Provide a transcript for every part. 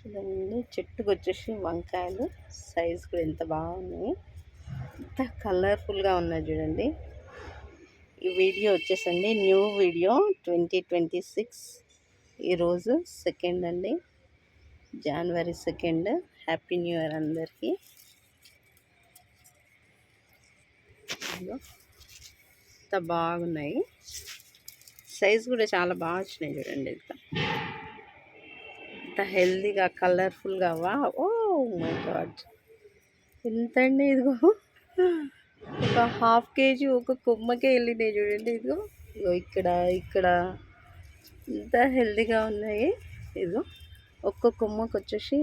చూడండి. చెట్టుకు వచ్చేసి వంకాయలు. సైజ్ కూడా ఎంత బాగున్నాయి. ఎంత కలర్ఫుల్గా ఉన్నాయి చూడండి. ఈ వీడియో వచ్చేసండి. New video twenty twenty six. ఈరోజు సెకండ్ అండి. జనవరి సెకండ్. హ్యాపీ న్యూ ఇయర్ అందరికీ. ఎంత బాగున్నాయి. సైజ్ కూడా చాలా బాగా వచ్చినాయి చూడండి. ఇంత ఎంత హెల్దీగా కలర్ఫుల్గా వా ఓ మై గాడ్! ఎంత అండి ఇదిగో! ఒక హాఫ్ కేజీ ఒక కొమ్మకే వెళ్ళినాయి చూడండి ఇదిగో! ఇదిగో ఇక్కడ ఇక్కడ ఎంత హెల్దీగా ఉన్నాయి ఇదిగో! ఒక్క కొమ్మకు వచ్చేసి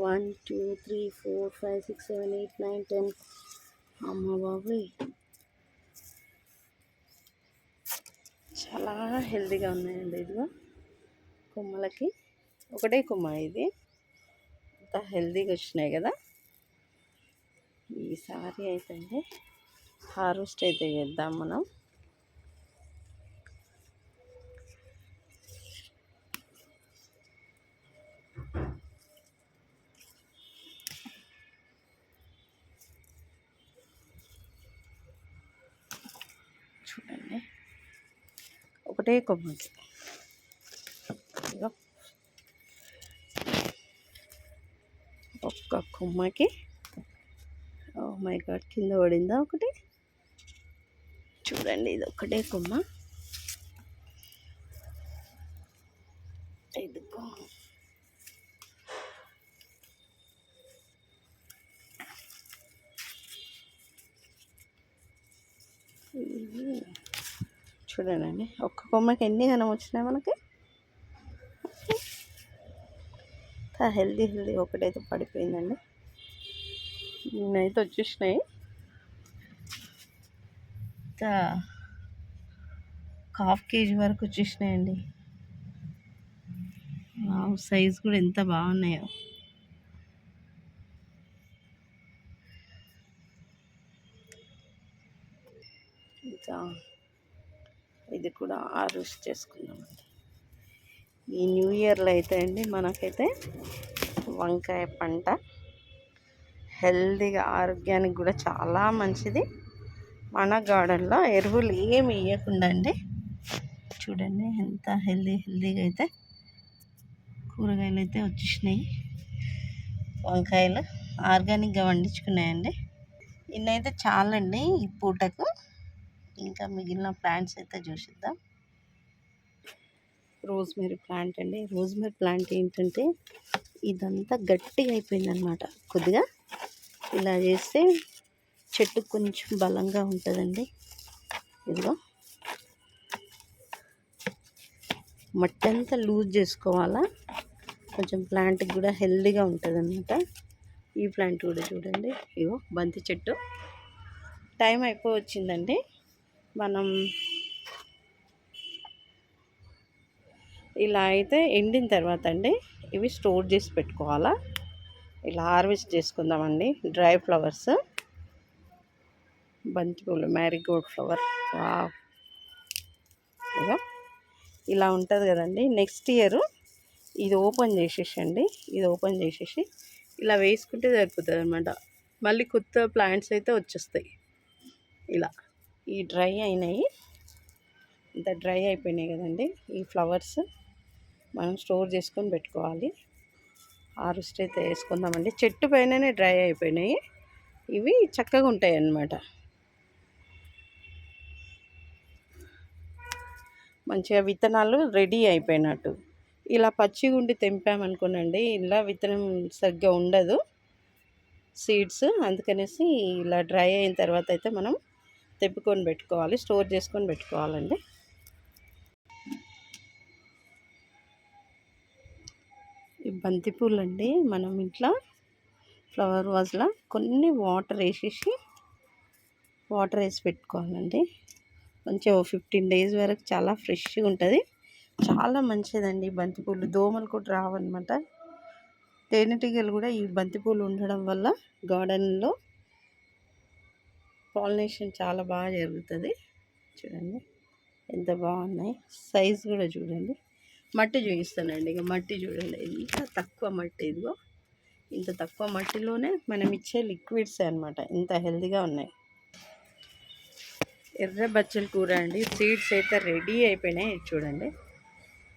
one two three four five six seven eight nine ten. అమ్మ బాబోయ్! చాలా హెల్దీగా ఉన్నాయండి ఇదిగో! కొమ్మలకి. ఒకటే కొమ్మ ఇది. అంత హెల్తీగా వచ్చినాయి కదా. ఈసారి అయితే అండి. హార్వెస్ట్ అయితే చేద్దాం మనం. చూడండి. ఒకటే కొమ్మకి ఒక కొమ్మకి. ఓ మై గాడ్ కింద పడిందా ఒకటి? చూడండి ఇది ఒకటే కొమ్మ. ఇదిగో. చూడండి ఒక్క కొమ్మకి ఎన్ని గనం వచ్చినాయి మనకి? హెల్దీ హెల్దీ ఒకటైతే పడిపోయిందండి. నేనైతే వచ్చేసినాయి ఇంకా హాఫ్ కేజీ వరకు వచ్చేసినాయండి. సైజ్ కూడా ఎంత బాగున్నాయో. ఇంకా ఇది కూడా ఆరు చేసుకుందామండి. ఈ న్యూ ఇయర్లో అయితే అండి మనకైతే వంకాయ పంట హెల్దీగా ఆరోగ్యానికి కూడా చాలా మంచిది. మన గార్డెన్లో ఎరువులు ఏమి వేయకుండా అండి చూడండి ఎంత హెల్దీ హెల్దీగా అయితే కూరగాయలు అయితే వచ్చేసినాయి వంకాయలు ఆర్గానిక్గా వండించుకున్నాయండి. ఇన్నైతే చాలండి ఈ పూటకు. ఇంకా మిగిలిన ప్లాంట్స్ అయితే చూసిద్దాం. రోజ్మేరీ ప్లాంట్ అండి. రోజ్మేరీ ప్లాంట్ ఏంటంటే ఇదంతా గట్టిగా అయిపోయిందనమాట కొద్దిగా ఇలా చేస్తే చెట్టు కొంచెం బలంగా ఉంటుందండి. ఇదిగో. మట్టి అంతా లూజ్ చేసుకోవాలా? కొంచెం ప్లాంట్కి కూడా హెల్దీగా ఉంటుందన్నమాట. ఈ ప్లాంట్ కూడా చూడండి. ఇగో బంతి చెట్టు. టైం అయిపోవచ్చిందండి. మనం ఇలా అయితే ఎండిన తర్వాత అండి ఇవి స్టోర్ చేసి పెట్టుకోవాలా. ఇలా హార్వెస్ట్ చేసుకుందామండి. Dry flowers. బంతిపూలు మ్యారీగోల్డ్ ఫ్లవర్ ఇక ఇలా ఉంటుంది కదండి. నెక్స్ట్ ఇయర్ ఇది ఓపెన్ చేసేసండి. ఇది ఓపెన్ చేసేసి ఇలా వేసుకుంటే సరిపోతుంది అనమాట మళ్ళీ కొత్త ప్లాంట్స్ అయితే వచ్చేస్తాయి. ఇలా. ఈ డ్రై అయినాయి. ఇంత డ్రై అయిపోయినాయి కదండి ఈ ఫ్లవర్స్ మనం స్టోర్ చేసుకొని పెట్టుకోవాలి. హార్వెస్ట్ అయితే వేసుకుందామండి. చెట్టు పైననే డ్రై అయిపోయినాయి. ఇవి చక్కగా ఉంటాయి అన్నమాట మంచిగా విత్తనాలు రెడీ అయిపోయినట్టు. ఇలా పచ్చి గుండి తెంపామనుకోనండి. ఇలా విత్తనం సరిగ్గా ఉండదు. సీడ్స్ అందుకనేసి ఇలా డ్రై అయిన తర్వాత అయితే మనం తెప్పుకొని పెట్టుకోవాలి. స్టోర్ చేసుకొని పెట్టుకోవాలండి. బంతిపూలు అండి మనం ఇంట్లో ఫ్లవర్ వాజ్లో కొన్ని వాటర్ వేసేసి వాటర్ వేసి పెట్టుకోవాలండి. మంచిగా ఫిఫ్టీన్ డేస్ వరకు చాలా ఫ్రెష్గా ఉంటుంది. చాలా మంచిదండి బంతిపూలు దోమలు కూడా రావన్నమాట. తేనెటీగలు కూడా ఈ బంతిపూలు ఉండడం వల్ల గార్డెన్లో పాలినేషన్ చాలా బాగా జరుగుతుంది. చూడండి ఎంత బాగున్నాయి. సైజ్ కూడా చూడండి. మట్టి చూపిస్తానండి. ఇక మట్టి చూడండి. ఎంత తక్కువ మట్టి ఇదిగో. ఇంత తక్కువ మట్టిలోనే మనం ఇచ్చే లిక్విడ్స్ అనమాట ఇంత హెల్తీగా ఉన్నాయి. ఎర్ర బచ్చల కూర అండి. సీడ్స్ అయితే రెడీ అయిపోయినాయి. చూడండి.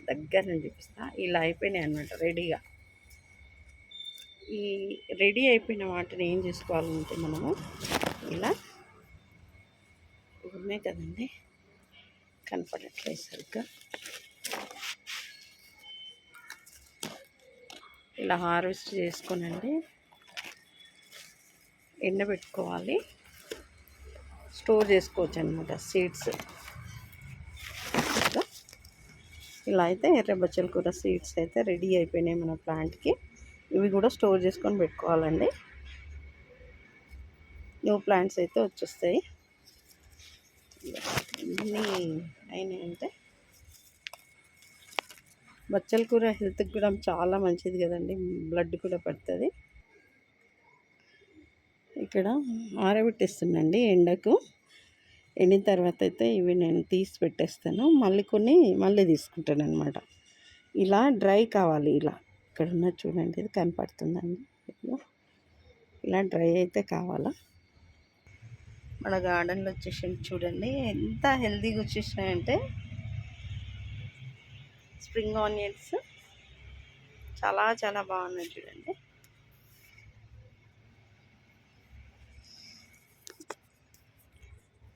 దగ్గర నుంచి చూపిస్తా. ఇలా అయిపోయినాయి అనమాట రెడీగా. ఈ రెడీ అయిపోయిన వాటిని ఏం చేసుకోవాలంటే మనము ఇలా ఉన్నాయి కదండి. కనపడట్లేదు సరిగ్గా. ఇలా హార్వెస్ట్ చేసుకోనండి. ఎండబెట్టుకోవాలి. స్టోర్ చేసుకోవచ్చు అనమాట సీడ్స్ ఇలా అయితే ఎర్ర బచ్చల కూర సీడ్స్ అయితే రెడీ అయిపోయినాయి మన ప్లాంట్కి. ఇవి కూడా స్టోర్ చేసుకొని పెట్టుకోవాలండి. న్యూ ప్లాంట్స్ అయితే వచ్చేస్తాయి. ఇవన్నీ అయినాయంటే బచ్చల కూర హెల్త్కి కూడా చాలా మంచిది కదండి. బ్లడ్ కూడా పడుతుంది. ఇక్కడ ఆరబెట్టేస్తున్నాండి ఎండకు. ఎండిన తర్వాత అయితే ఇవి నేను తీసి పెట్టేస్తాను. మళ్ళీ కొన్ని మళ్ళీ తీసుకుంటాను అనమాట ఇలా డ్రై కావాలి ఇలా. ఇక్కడ ఉన్న చూడండి ఇది కనపడుతుందండి. ఇలా డ్రై అయితే కావాలా. మన గార్డెన్లో వచ్చేసి చూడండి. ఎంత హెల్తీగా వచ్చేసినాయంటే స్ప్రింగ్ ఆనియన్స్. చాలా చాలా బాగున్నాయి చూడండి.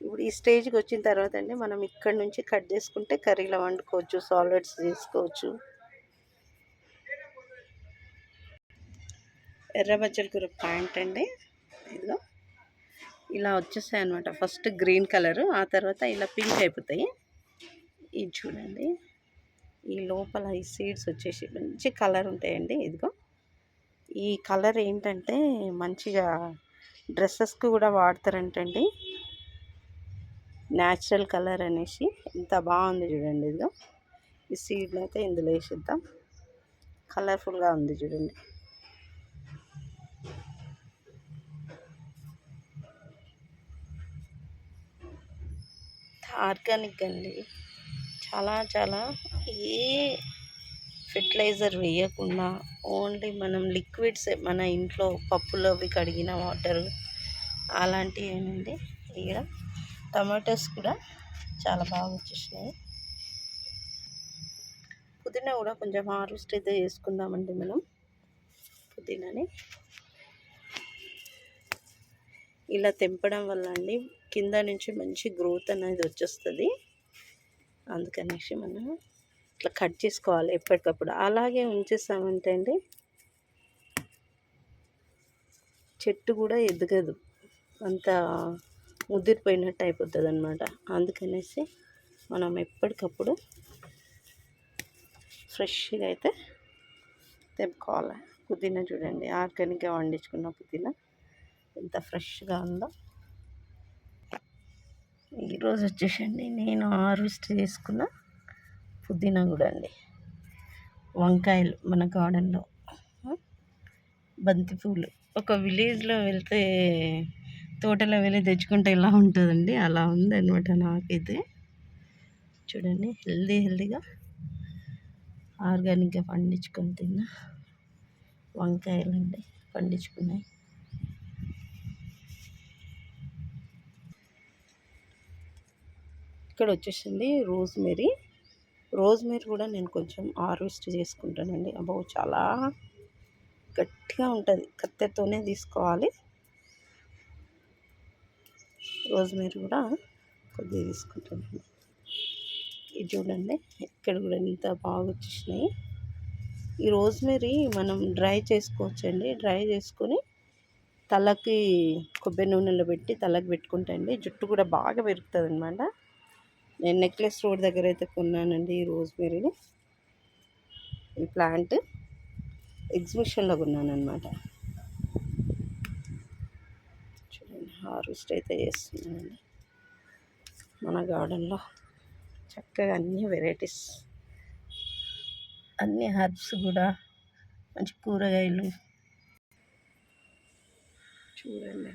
ఇప్పుడు ఈ స్టేజ్కి వచ్చిన తర్వాత అండి మనం ఇక్కడ నుంచి కట్ చేసుకుంటే కర్రీలో వండుకోవచ్చు సాలెడ్స్ చేసుకోవచ్చు. ఎర్ర బచ్చల కూర ప్యాంట్ అండి ఇదిగో ఇలా వచ్చేస్తాయి అనమాట ఫస్ట్ గ్రీన్ కలరు ఆ తర్వాత ఇలా పింక్ అయిపోతాయి. ఇది చూడండి. ఈ లోపల ఈ సీడ్స్ వచ్చేసి మంచి కలర్ ఉంటాయండి ఇదిగో. ఈ కలర్ ఏంటంటే మంచిగా డ్రెస్సెస్కి కూడా వాడతారంటండి. న్యాచురల్ కలర్ అనేసి ఇంత బాగుంది చూడండి ఇదిగో. ఈ సీడ్ని అయితే ఇందులో వేసిద్దాం. కలర్ఫుల్గా ఉంది చూడండి. ఆర్గానిక్ అండి. చాలా చాలా ఏ ఫెర్టిలైజర్ వేయకుండా ఓన్లీ మనం లిక్విడ్స్ మన ఇంట్లో పప్పులో అవి కడిగిన వాటర్ అలాంటివి ఏమండి ఇక్కడ టమాటోస్ కూడా చాలా బాగా వచ్చేసినాయి. పుదీనా కూడా కొంచెం హార్వెస్ట్ అయితే చేసుకుందామండి మనం పుదీనాని. ఇలా తెంపడం వల్ల అండి కింద నుంచి మంచి గ్రోత్ అనేది వచ్చేస్తుంది. అందుకనేసి మనం ఇట్లా కట్ చేసుకోవాలి ఎప్పటికప్పుడు. అలాగే ఉంచేస్తామంటే అండి చెట్టు కూడా ఎదగదు. అంత ముదిరిపోయినట్టు అయిపోతుంది అనమాట అందుకనేసి మనం ఎప్పటికప్పుడు ఫ్రెష్గా అయితే తెప్పుకోవాలి పుదీనా చూడండి ఆర్గానిక్గా వండించుకున్న పుదీనా ఎంత ఫ్రెష్గా ఉందో. ఈరోజు వచ్చేసండి. నేను హార్వెస్ట్ చేసుకున్న పుదీనా కూడా అండి. వంకాయలు మన గార్డెన్లో. బంతిపూలు. ఒక విలేజ్లో వెళ్తే తోటలో వెళ్ళి తెచ్చుకుంటే ఎలా ఉంటుందండి? అలా ఉంది అనమాట నాకైతే. చూడండి హెల్దీ హెల్దీగా ఆర్గానిక్గా పండించుకొని తిన్నా వంకాయలు అండి పండించుకున్నాయి. ఇక్కడ వచ్చేసింది రోజ్మెరీ. రోజ్మెరీ కూడా నేను కొంచెం హార్వెస్ట్ చేసుకుంటానండి. అబ్బో! చాలా గట్టిగా ఉంటుంది. కత్తెతోనే తీసుకోవాలి. రోజ్మేరీ కూడా కొద్దిగా తీసుకుంటాను ఇది చూడండి ఇక్కడ కూడా ఎంత బాగా వచ్చేసినాయి. ఈ రోజ్మేరీ మనం డ్రై చేసుకోవచ్చండి. డ్రై చేసుకొని తలకి కొబ్బరి నూనెలో పెట్టి తలకి పెట్టుకుంటే అండి. జుట్టు కూడా బాగా పెరుగుతుంది అనమాట నేను నెక్లెస్ రోడ్ దగ్గర అయితే కొన్నానండి ఈ రోజ్మేరీని ఈ ప్లాంట్ ఎగ్జిబిషన్లో కొన్నాను అనమాట హార్వెస్ట్ అయితే చేస్తున్నానండి. మన గార్డెన్లో చక్కగా అన్ని వెరైటీస్ అన్ని హర్బ్స్ కూడా మంచి కూరగాయలు. చూడండి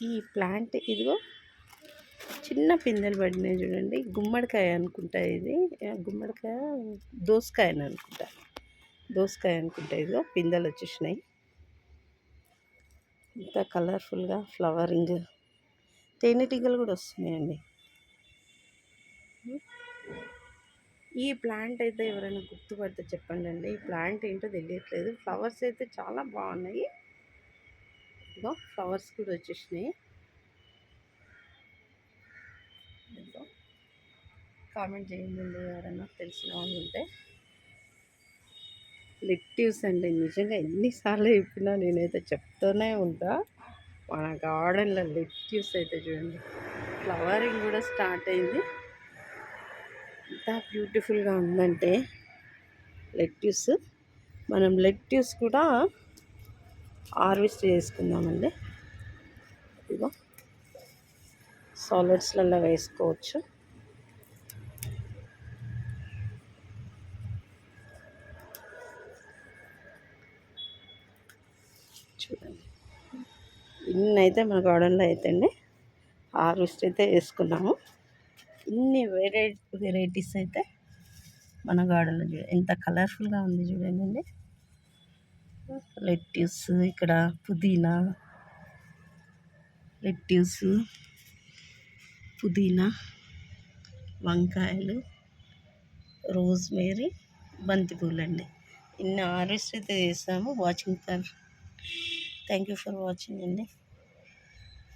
ఈ ప్లాంట్ ఇదిగో చిన్న పిందెలు పడినాయి చూడండి. గుమ్మడికాయ అనుకుంటా ఇది. గుమ్మడికాయ దోసకాయ అని అనుకుంటా. దోసకాయ అనుకుంటా ఇదిగో పిందెలు వచ్చేసినాయి. ఇంత కలర్ఫుల్గా ఫ్లవరింగ్. తేనెటీగలు కూడా వస్తున్నాయండి. ఈ ప్లాంట్ అయితే ఎవరైనా గుర్తుపడితే చెప్పండి అండి. ఈ ప్లాంట్ ఏంటో తెలియట్లేదు. ఫ్లవర్స్ అయితే చాలా బాగున్నాయి. ఇదిగో ఫ్లవర్స్ కూడా వచ్చేసినాయి ఇదిగో కామెంట్ చేయండి ఎవరైనా తెలిసిన వాళ్ళు ఉంటే. లెట్యూస్ అండి నిజంగా ఎన్నిసార్లు చెప్పినా నేనైతే చెప్తూనే ఉంటా. మన గార్డెన్లో లెట్యూస్ అయితే చూడండి ఫ్లవరింగ్ కూడా స్టార్ట్ అయింది. ఎంత బ్యూటిఫుల్గా ఉందంటే లెట్యూస్ మనం లెట్యూస్ కూడా హార్వెస్ట్ చేసుకుందామండి. ఇదిగో సాలిడ్స్లలో వేసుకోవచ్చు. చూడండి. ఇన్ని అయితే మన గార్డెన్లో అయితే అండి హార్వెస్ట్ అయితే వేసుకున్నాము. ఇన్ని వెరైటీ వెరైటీస్ అయితే మన గార్డెన్లో చూడ ఎంత కలర్ఫుల్గా ఉంది చూడండి. లెట్యూస్ ఇక్కడ పుదీనా లెట్యూస్ పుదీనా వంకాయలు రోజ్మేరీ బంతిపూలు అండి ఇన్ని హార్వెస్ట్ అయితే చేసాము. Watching for thank you for watching అండి.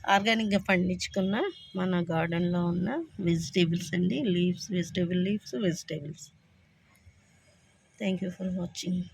ఆర్గానిక్గా పండించుకున్న మన గార్డెన్లో ఉన్న వెజిటేబుల్స్ అండి. Leaves vegetable leaves vegetables thank you for watching